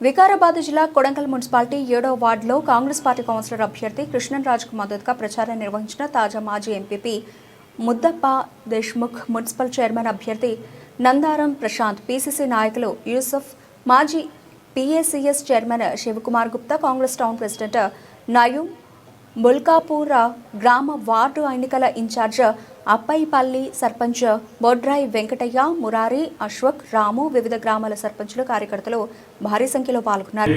వికారాబాద్ జిల్లా కొడంగల్ మున్సిపాలిటీ ఏడో వార్డులో కాంగ్రెస్ పార్టీ కౌన్సిలర్ అభ్యర్థి కృష్ణన్రాజ్కు మద్దతుగా ప్రచారం నిర్వహించిన తాజా మాజీ MPP Muddappa Deshmukh municipal chairman అభ్యర్థి నందారం ప్రశాంత్ పీసీసీ నాయకులు యూసఫ్ మాజీ PACS chairman Shivakumar Gupta Congress town president Nayeem Bulkapur గ్రామ వార్డు ఎన్నికల ఇన్ఛార్జ్ అప్పైపల్లి సర్పంచ్ బొడ్రాయి వెంకటయ్య మురారి అశ్వక్ రాము వివిధ గ్రామాల సర్పంచులు కార్యకర్తలు భారీ సంఖ్యలో పాల్గొన్నారు.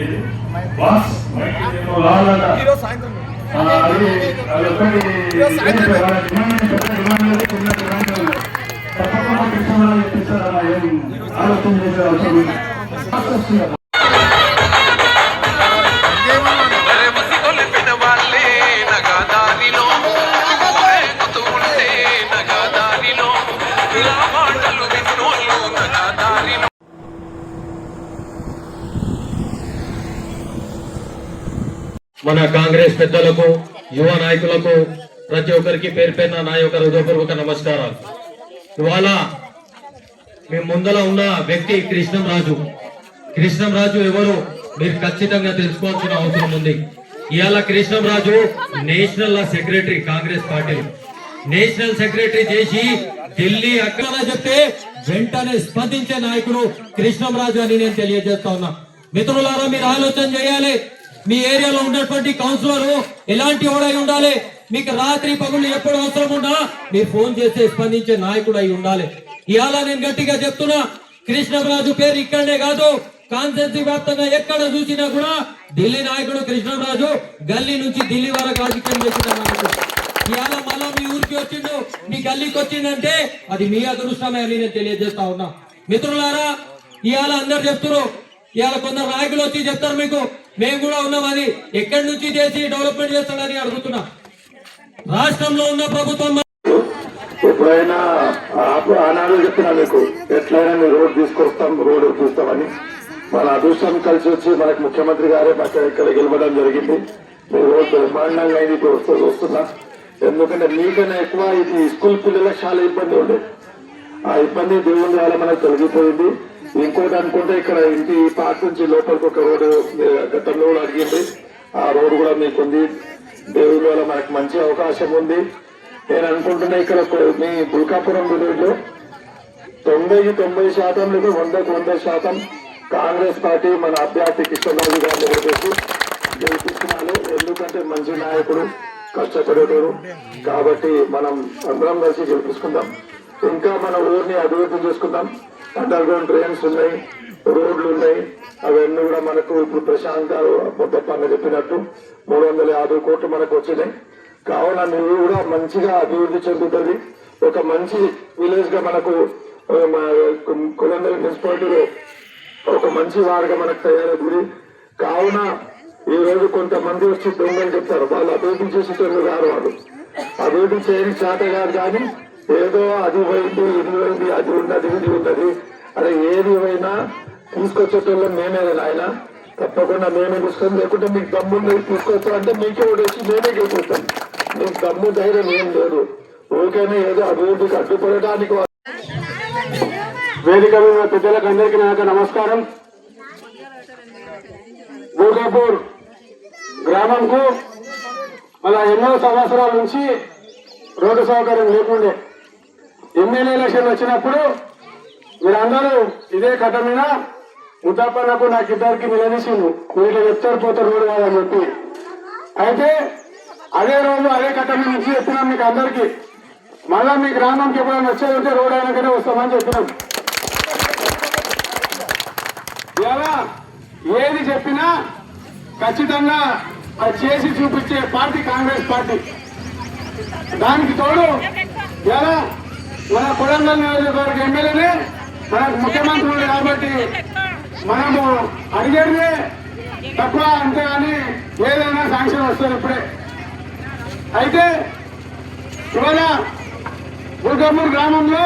మన కాంగ్రెస్ పెద్దలకు యువ నాయకులకు ప్రతి ఒక్కరికి పేరు పేరున నా యొక్క హృదయపూర్వక నమస్కారాలు. ఇవాళ మీ ముందర ఉన్న వ్యక్తి కృష్ణంరాజు. కృష్ణంరాజు ఎవరు? మీరు ఖచ్చితంగా తెలుసుకోవాల్సిన అవసరం ఉంది. ఇవాళ Krishnamraju national law secretary Congress party national secretary చేసి ఢిల్లీ అక్కడ చెప్తే వెంటనే స్పందించే నాయకుడు కృష్ణంరాజు అని నేను తెలియజేస్తా ఉన్నా. మిత్రులారా మీరు ఆలోచన చేయాలి. మీ ఏరియాలో ఉన్నటువంటి కౌన్సిలర్ ఎలాంటి వాడై ఉండాలి? మీకు రాత్రి పగులు ఎప్పుడు అవసరం ఉన్నా మీరు ఫోన్ చేస్తే స్పందించే నాయకుడు అయి ఉండాలి. ఇవాళ నేను గట్టిగా చెప్తున్నా కృష్ణరాజు పేరు ఇక్కడనే కాదు కాన్సెన్సీ వ్యాప్తంగా ఎక్కడ చూసినా కూడా ఢిల్లీ నాయకుడు కృష్ణరాజు గల్లీ నుంచి ఢిల్లీ వరకు రాజకీయం చేసిన ఇవాళ మళ్ళా మీ ఊరికి వచ్చిండు మీ గల్లీకి వచ్చిందంటే అది మీ అదృష్టమే అని నేను తెలియజేస్తా ఉన్నా. మిత్రులారా ఇవాళ అందరు చెప్తున్నారు ఇవాళ కొందరు నాయకులు వచ్చి చెప్తారు మీకు మేము కూడా ఉన్నామని ఎక్కడి నుంచి చేసి డెవలప్మెంట్ చేస్తాడని అడుగుతున్నా. రాష్ట్రంలో ఉన్న ప్రభుత్వం ఎప్పుడైనా ఆ- ఆనాడు చెప్పినా మీకు ఎట్లయినా మీరు రోడ్ తీసుకొస్తాం రోడ్ చూస్తామని మన అదృష్టం కలిసి వచ్చి మనకు ముఖ్యమంత్రి గారే మాకు ఇక్కడ గెలవడం జరిగింది. మీ రోడ్ బ్రహ్మాండంగా ఇది ఇప్పుడు వస్తూ వస్తున్నా ఎందుకంటే మీకన్నా ఎక్కువ ఇది స్కూల్ పిల్లల చాలా ఇబ్బంది ఉండేది ఆ ఇబ్బంది దేవుని ద్వారా మనకు తొలగిపోయింది. ఇంకోటి అనుకుంటే ఇక్కడ ఇంటి పార్క్ నుంచి లోపలికి ఒక రోడ్డు గతంలో కూడా అడిగింది. ఆ రోడ్డు కూడా మీకుంది దేవుడి వల్ల మనకు మంచి అవకాశం ఉంది. నేను అనుకుంటున్నా ఇక్కడ మీ బుల్కాపురం విలేజ్ తొంభైకి తొంభై శాతం లేదా వందకు వంద శాతం కాంగ్రెస్ పార్టీ మన అభ్యర్థి కిషన్రాజు గారిని ఓటేసి గెలిపించినారు. ఎందుకంటే మంచి నాయకుడు కష్టపడేటోడు. కాబట్టి మనం అందరం కలిసి గెలిపించుకుందాం. ఇంకా మన ఊరిని అభివృద్ధి చేసుకుందాం. అండర్ గ్రౌండ్ ట్రైన్స్ ఉన్నాయి రోడ్లు ఉన్నాయి. అవన్నీ కూడా మనకు ఇప్పుడు ప్రశాంత్ గారు పొద్దప్పన్న చెప్పినట్టు మూడు వందల యాభై కోట్లు మనకు వచ్చినాయి. కావున నువ్వు కూడా మంచిగా అభివృద్ధి చెందుతుంది. ఒక మంచి విలేజ్గా మనకు ఆ, మా మున్సిపాలిటీలో ఒక మంచి వారుగా మనకు తయారవుతుంది. కావున ఈ రోజు కొంతమంది వచ్చి దొంగలు చెప్తారు. వాళ్ళు అభివృద్ధి చేసేటోళ్ళు గారు వాళ్ళు. అభివృద్ధి చేయని చేత కాదు కానీ ఏదో అది పోయింది ఇది పోయింది అది ఉన్నది ఇది ఉన్నది. అరే ఏది పోయినా తీసుకొచ్చేటోళ్ళం మేమే ఆయన. తప్పకుండా మేమే తీసుకొని లేకుంటే మీకు దమ్ముంది తీసుకొస్తా అంటే మీకే ఓడేసి మేమే గెలుపుతాం మీకు దమ్ము ధైర్యం ఏం లేదు. ఊరికైనా ఏదో అభివృద్ధికి అడ్డుపడటానికి వేదిక మీద పెద్దలకు అందరికీ నా యొక్క నమస్కారం. దుర్గాపూర్ గ్రామంకు అలా ఎన్నో సంవత్సరాల నుంచి రోడ్డు సౌకర్యం లేకుండే ఎమ్మెల్యే ఎలక్షన్ వచ్చినప్పుడు మీరందరూ ఇదే కట్ట మీద ముద్దప్పన్నకు నాకు ఇద్దరికి నిలదీసిండు మీరు చెప్తారు పోతారు రోడ్డు కాదని చెప్పి. అయితే అదే రోజు అదే కట్ట మీద నుంచి చెప్పినాం మీకు అందరికి. మళ్ళా మీ గ్రామంకి ఎప్పుడైనా వచ్చేది ఉంటే రోడ్ అయినాకనే వస్తామని చెప్పినాం. ఇలా ఏది చెప్పినా ఖచ్చితంగా అది చేసి చూపించే పార్టీ కాంగ్రెస్ పార్టీ. దానికి తోడు ఎలా మన కొడంగల్ నియోజకవర్గ ఎమ్మెల్యేనే మనకు ముఖ్యమంత్రి కాబట్టి మనము అడిగేదే తక్కువ అంతేగాని ఏదైనా శాంక్షన్ వస్తుంది ఇప్పుడే. అయితే ఇవాళ దుర్గమూరు గ్రామంలో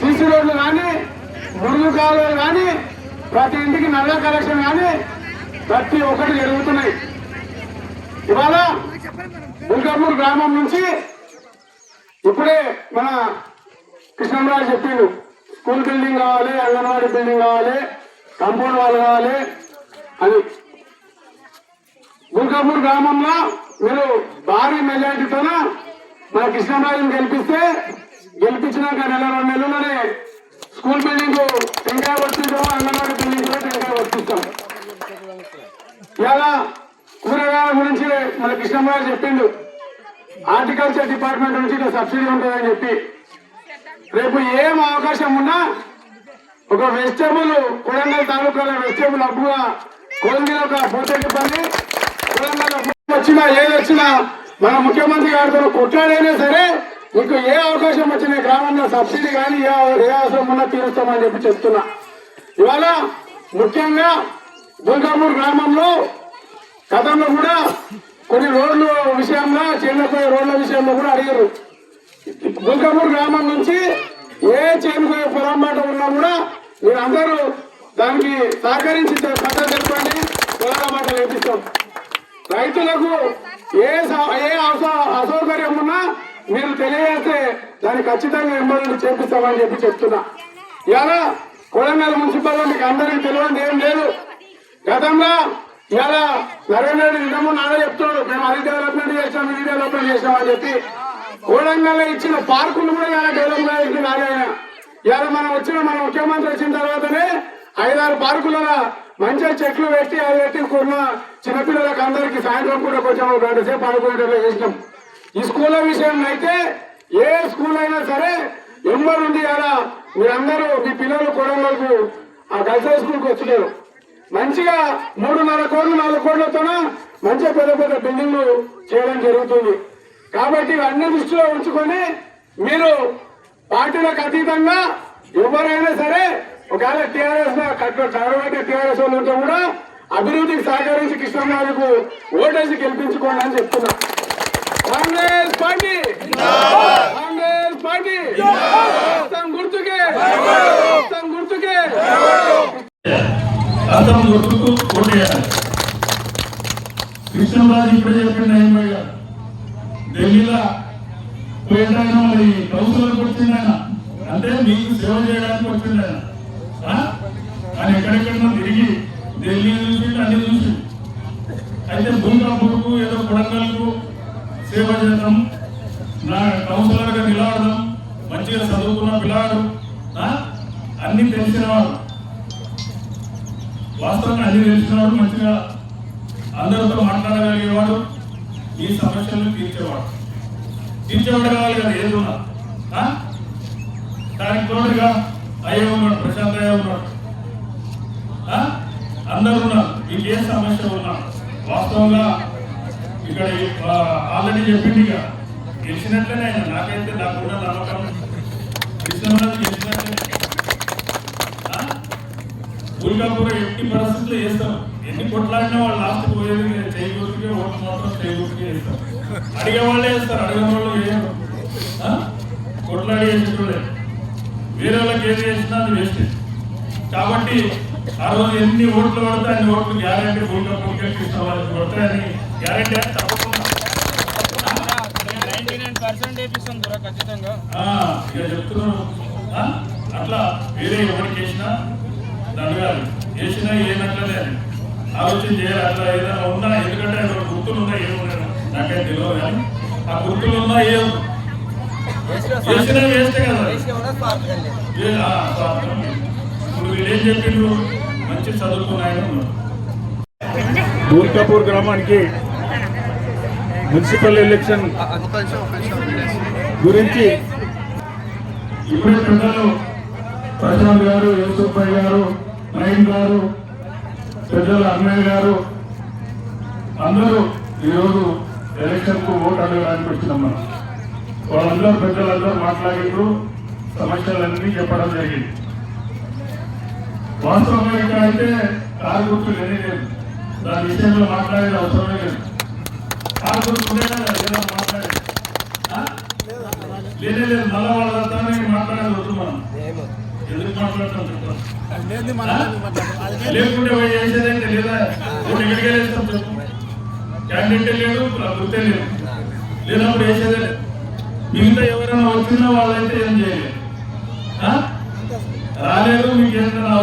సీసీ రోడ్లు కానీ మురుగు కాలువలు కానీ ప్రతి ఇంటికి నల్ల కలెక్షన్ కానీ ప్రతి ఒక్కటి జరుగుతున్నాయి. ఇవాళ దుర్గమూరు గ్రామం నుంచి ఇప్పుడే మన కృష్ణంరాజు చెప్పిండు స్కూల్ బిల్డింగ్ కావాలి అంగన్వాడీ బిల్డింగ్ కావాలి కాంపౌండ్ వాళ్ళు కావాలి అని. గుల్కాపూర్ గ్రామంలో మీరు భారీ మెజార్టీతోన మన కృష్ణరాజుని గెలిపిస్తే గెలిపించినాక నెల రెండు నెలలోనే స్కూల్ బిల్డింగ్ టెంకాయ వర్తిస్తాం అంగన్వాడీ బిల్డింగ్ కూడా టెంకాయ వర్తిస్తాం ఇలా కూరగాయల గురించి మన కృష్ణరాజు చెప్పిండు హార్టికల్చర్ డిపార్ట్మెంట్ నుంచి ఇట్లా సబ్సిడీ ఉంటుందని చెప్పి. రేపు ఏం అవకాశం ఉన్నా ఒక వెజిటేబుల్ కొడంగల్ తాలూకాలో వెజిటేబుల్ అప్పుగా కోల్గిలో ఒక పోతకి పని కొడంగల్ వచ్చినా ఏది వచ్చినా మన ముఖ్యమంత్రి గారితో కొట్లాడైనా సరే మీకు ఏ అవకాశం వచ్చినా గ్రామంలో సబ్సిడీ కానీ ఏ ఏ అవసరం ఉన్నా తీరుస్తామని చెప్పి చెప్తున్నా. ఇవాళ ముఖ్యంగా దుర్గాపూర్ గ్రామంలో గతంలో కూడా కొన్ని రోడ్లు విషయంలో చెల్లపోయే రోడ్ల విషయంలో కూడా అడిగారు. దుర్గపూర్ గ్రామం నుంచి ఏ చేనుకోయే పొలం మాట ఉన్నా కూడా మీరందరూ దానికి సహకరించి పద్ధతి తెలపండి పొలాల మాట వేపిస్తాం రైతులకు ఏ ఏ అసౌకర్యం ఉన్నా మీరు తెలియజేస్తే దాన్ని ఖచ్చితంగా ఎంబడి చేపిస్తామని చెప్పి చెప్తున్నా. ఇలా కొడంగల్ మున్సిపల్ మీకు అందరికీ తెలియదు ఏం లేదు. గతంలో ఇలా నరేంద్ర రెడ్డి నిజము నాన్న చెప్తాడు మేము అది డెవలప్మెంట్ చేసాం ఇది డెవలప్మెంట్ చేసాం అని చెప్పి. కోడంగల్ ఇచ్చిన పార్కులు కూడా ఇలా డెవలప్మెంట్ చేసి నారాయణ ఇవాళ మనం వచ్చిన మన ముఖ్యమంత్రి వచ్చిన తర్వాతనే ఐదారు పార్కులలో మంచిగా చెట్లు పెట్టి అవి పెట్టి కొన్న చిన్నపిల్లలకు అందరికి సాయంత్రం కూడా కొంచెం ఒక గంట సేపు ఆడుకునేటట్లు చేసినాం. ఈ స్కూల్ విషయం అయితే ఏ స్కూల్ అయినా సరే ఎంబరుండి అలా మీరందరూ మీ పిల్లలు కోడంగల్కు ఆ కల్చరల్ స్కూల్కి వచ్చినారు మంచిగా మూడున్నర కోట్లు నాలుగు కోట్లతోన మంచిగా పెద్ద పెద్ద బిల్డింగ్లు చేయడం జరుగుతుంది. కాబట్టి ఇవన్నీ దృష్టిలో ఉంచుకొని మీరు పార్టీలకు అతీతంగా ఎవరైనా సరే ఒకవేళ టీఆర్ఎస్ కట్టబెట్టే టీఆర్ఎస్ వాళ్ళు ఉంటే కూడా అభివృద్ధికి సహకరించి కృష్ణరాజుకు ఓటేసి గెలిపించుకోండి అని చెప్తున్నా. కాంగ్రెస్ పార్టీ! కాంగ్రెస్ పార్టీ! గుర్తుకే హస్తం గుర్తుకే అర్థం గుర్తుకు కొట్టేయాలి కృష్ణరాజు ఇప్పుడు చెప్పిండు అయ్యమ్మ గారు ఢిల్లీలో పోయిన మరి కౌన్సిలర్కి వచ్చింది ఆయన అంటే మీకు సేవ చేయడానికి వచ్చింది ఆయన ఆ? ఆయన ఎక్కడెక్కడో తిరిగి ఢిల్లీ చూసి అన్ని చూసి అయితే భూమికాపురకు ఏదో కొడంగల్కు సేవ చేద్దాం. నా కౌన్సిలర్గా నిలబడదాం. మంచిగా చదువుకున్న పిల్లాడు. ఆ? తెలిసిన తెలిసినవాడు వాస్తవంగా అన్ని తెలిసినవాడు మంచిగా అందరితో మాట్లాడగలిగేవాడు ఈ సమస్యలను తీర్చేవాడు. తీర్చేవాడు కావాలి కదా ఏది ఉన్నా. ఆ? దానికి తోడుగా అయ్యే ఉన్నాడు ప్రశాంత్ అయ్యే ఉన్నాడు. ఆ? ఉన్నారు మీకు ఏ సమస్య ఉన్నా. వాస్తవంగా ఇక్కడ ఆల్రెడీ చెప్పింది ఇక. గెలిచినట్లనే ఆయన నాకైతే నాకున్న నమ్మకం. తెలిసిన గెలిచినట్లనే. దుర్గాపూర్ ఎట్టి పరిస్థితుల్లో చేస్తాం. ఎన్ని కొట్లాడినా వాళ్ళు లాస్ట్ పోయేది చేయి గుర్తుకే ఓటు మాత్రం చేయి గుర్తుకే వేస్తాం అడిగే వాళ్ళే వేస్తారు అడిగే వాళ్ళు వేయరు ఆ? కొట్లాడి వేసేటోళ్ళే వేరే వాళ్ళకి ఏది చేసినా అది వేస్ట్ కాబట్టి ఆ రోజు ఎన్ని ఓట్లు పడితే అన్ని ఓట్లు గ్యారంటీ దుర్గాపూర్కే కృష్ణరాజు పడతాయని గ్యారంటీ తప్పకుండా. ఖచ్చితంగా. చెప్తున్నాను? అట్లా వేరే ఎవరికి వేసినా దండగాలి ఏనట్లనే అని. ఆలోచన చేయాలి అట్లా ఏదైనా ఉన్నా ఎందుకంటే అక్కడ గుర్తులు ఉన్నా ఏమున్నాయి నాకైతే తెలియదు కానీ ఆ గుర్తులు ఉన్నా ఏం వేసినా కదా. ఇప్పుడు వీళ్ళు చెప్పిండ్రు మంచి దూర్కాపూర్ గ్రామానికి మున్సిపల్ ఎలక్షన్ గురించి ఇప్పుడే పెద్దలు ప్రశాంత్ గారు యూసుఫ్ భాయ్ గారు నయీం గారు పెద్దలు అన్నయ్య గారు అందరూ ఈరోజు ఎలక్షన్కు ఓటు అడగడానికి వచ్చినాం మనం. వాళ్ళందరూ పెద్దలందరూ మాట్లాడిండ్రు సమస్యలన్నీ చెప్పడం జరిగింది. వాస్తవంగా ఇక్కడ అయితే కారు గుర్తు లేదు. దాని విషయంలో మాట్లాడేది అవసరమే లేదు. కారు గుర్తు లేదా మాట్లాడేది? లేనే లేదు. మళ్ళా లేకుంటే పోయి లేదా ఇప్పుడు ఎక్కడికి వెళ్ళేస్తాం చెప్పు క్యాండిడేట్ లేదు వృత్తే లేదు లేనప్పుడు వేసేదే మిగతా ఎవరైనా వచ్చినా వాళ్ళంటే ఏం చేయలేదు ఆ? రాలేదు మీకు ఏదైనా